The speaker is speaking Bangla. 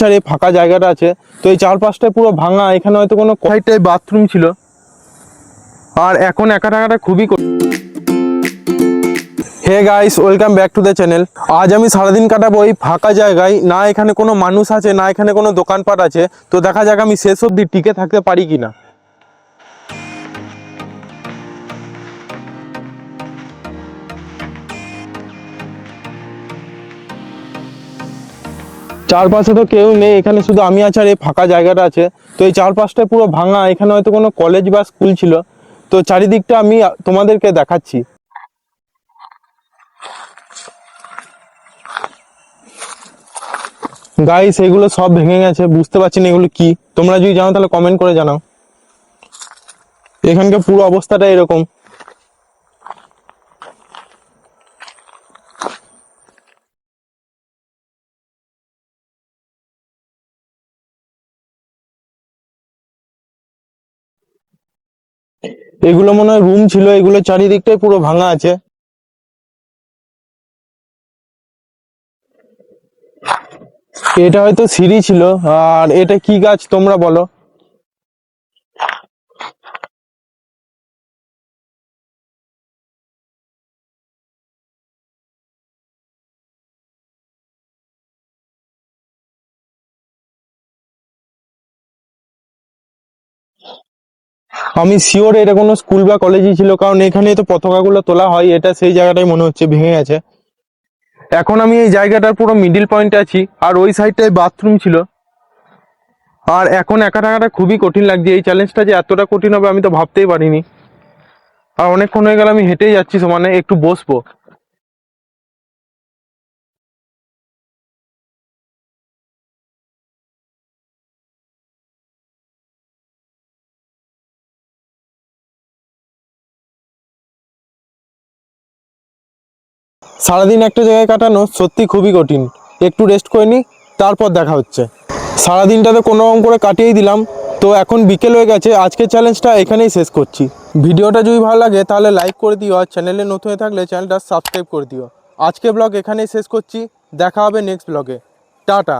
চার এই ফাঁকা জায়গাটা আছে। তো এই চারপাশটায় পুরো ভাঙা এখানে হয়তো কোনো কয়টাই বাথরুম ছিল। আর এখন একা টাকাটা খুবই hey guys welcome back to the channel. আজ আমি সারাদিন কাটাবো এই ফাঁকা জায়গায়। না এখানে কোনো মানুষ আছে না এখানে কোনো দোকানপাট আছে। তো দেখা যাক আমি শেষ অবধি টিকে থাকতে পারি কিনা। চারপাশে তো কেউ নেই, এখানে শুধু আমি আছি আর এই ফাঁকা জায়গাটা আছে। তো এই চারপাশটায় পুরো ভাঙা, এখানে হয়তো কোনো কলেজ বা স্কুল ছিল। তো চারিদিকটা আমি তোমাদেরকে দেখাচ্ছি। গাইস এগুলো সব ভেঙে গেছে, বুঝতে পারছি না এগুলো কি। তোমরা যদি জানো তাহলে কমেন্ট করে জানাও। এখানকার পুরো অবস্থাটা এরকম। এগুলো মনে হয় রুম ছিল, এগুলো চারিদিকটাই পুরো ভাঙা আছে। এটা হয়তো সিঁড়ি ছিল, আর এটা কি গাছ তোমরা বলো? আমি শিওর এটা কোনো স্কুল বা কলেজই ছিল, কারণ এখানে তো পতাকাগুলো তোলা হয়, এটা সেই জায়গাটাই মনে হচ্ছে ভেঙে গেছে। এখন আমি এই জায়গাটার পুরো মিডিল পয়েন্টে আছি, আর ওই সাইডটায় বাথরুম ছিল। আর এখন একা টাকাটা খুবই কঠিন লাগছে, এই চ্যালেঞ্জটা যে এতটা কঠিন হবে আমি তো ভাবতেই পারিনি। আর অনেকক্ষণ হয়ে গেলে আমি হেঁটেই যাচ্ছি সমানে একটু বসবো। সারাদিন একটা জায়গায় কাটানো সত্যি খুবই কঠিন। একটু রেস্ট করে নিই তারপর দেখা হচ্ছে। সারাদিনটা তো কোনো রকম করে কাটিয়েই দিলাম। তো এখন বিকেল হয়ে গেছে আজকের চ্যালেঞ্জটা এখানেই শেষ করছি। ভিডিওটা যদি ভালো লাগে, তাহলে লাইক করে দিও আর চ্যানেলে নতুন হয়ে থাকলে চ্যানেলটা সাবস্ক্রাইব করে দিও। আজকে ব্লগ এখানেই শেষ করছি, দেখা হবে নেক্সট ব্লগে টাটা।